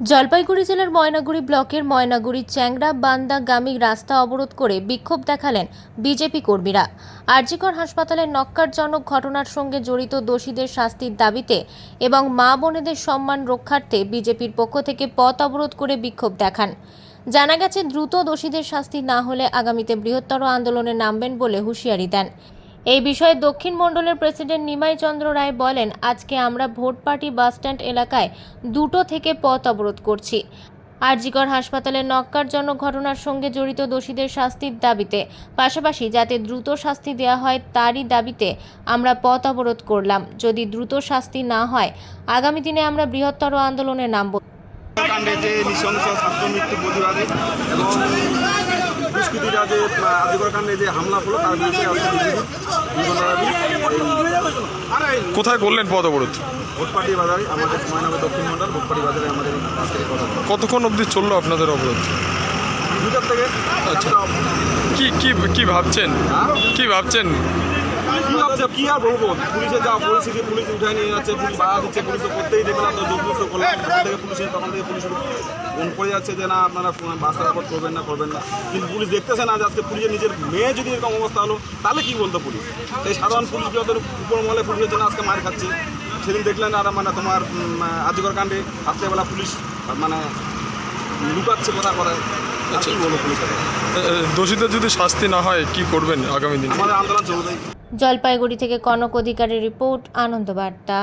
জলপাইগুড়ি জেলার ময়নাগুড়ি ব্লকের ময়নাগুড়ি চ্যাংড়া বান্দাগামী রাস্তা অবরোধ করে বিক্ষোভ দেখালেন বিজেপি কর্মীরা। আরজিকর হাসপাতালে নক্কারজনক ঘটনার সঙ্গে জড়িত দোষীদের শাস্তির দাবিতে এবং মা বোনেদের সম্মান রক্ষার্থে বিজেপির পক্ষ থেকে পথ অবরোধ করে বিক্ষোভ দেখান। জানা গেছে, দ্রুত দোষীদের শাস্তি না হলে আগামীতে বৃহত্তর আন্দোলনে নামবেন বলে হুঁশিয়ারি দেন। এই বিষয়ে দক্ষিণ মণ্ডলের প্রেসিডেন্ট নিমাই চন্দ্র রায় বলেন, আজকে আমরা ভোট পার্টি বাসস্ট্যান্ড এলাকায় দুটো থেকে পথ অবরোধ করছি। আরজিকর হাসপাতালের নক্কারজনক ঘটনার সঙ্গে জড়িত দোষীদের শাস্তির দাবিতে, পাশাপাশি যাতে দ্রুত শাস্তি দেওয়া হয় তারই দাবিতে আমরা পথ অবরোধ করলাম। যদি দ্রুত শাস্তি না হয়, আগামী দিনে আমরা বৃহত্তর আন্দোলনে নামব। দুষ্কৃতীরা যে আদিকর কাণ্ডে যে হামলা হলো তার বিরুদ্ধে কোথায় করলেন পদ অবরোধ ভোটপাটি বাজারে আমাদের ময়নামে দক্ষিণ মন্ডল ভোটপাটি বাজারে আমাদের। কতক্ষণ অবধি চলল আপনাদের অবরোধ দুটার থেকে আচ্ছা। কি কি কি ভাবছেন? কি ভাবছেন কি ভাবছে? কি আর বলব? পুলিশের যা পরিস্থিতি পুলিশ উঠায় নিয়ে যাচ্ছে পুলিশ বাধা দিচ্ছে পুলিশ তো করতেই তো জবরদস্ত করলাম। তখন থেকে পুলিশের তখন থেকে পুলিশ পড়ে যাচ্ছে যে না আপনারা বাস সাপোর্ট করবেন না করবেন না। কিন্তু পুলিশ দেখতেছে না যে আজকে পুলিশের নিজের মেয়ে যদি এরকম অবস্থা হলো তাহলে কি বলতো পুলিশ? এই সাধারণ পুলিশ যত উপর মহলে পুলিশের জন্য আজকে মার খাচ্ছে। সেদিন দেখলেন আর মানে তোমার আজিকর কাণ্ডে রাত্রেবেলা পুলিশ মানে লুকাচ্ছে কথা করে আর কি বলব পুলিশের এ, এ, দোষীদের যদি শাস্তি না হয় কি করবেন আগামী দিনে? আমাদের আন্দোলন চলবেই জলপাইগুড়ি থেকে কনক অধিকারের রিপোর্ট আনন্দবার্তা।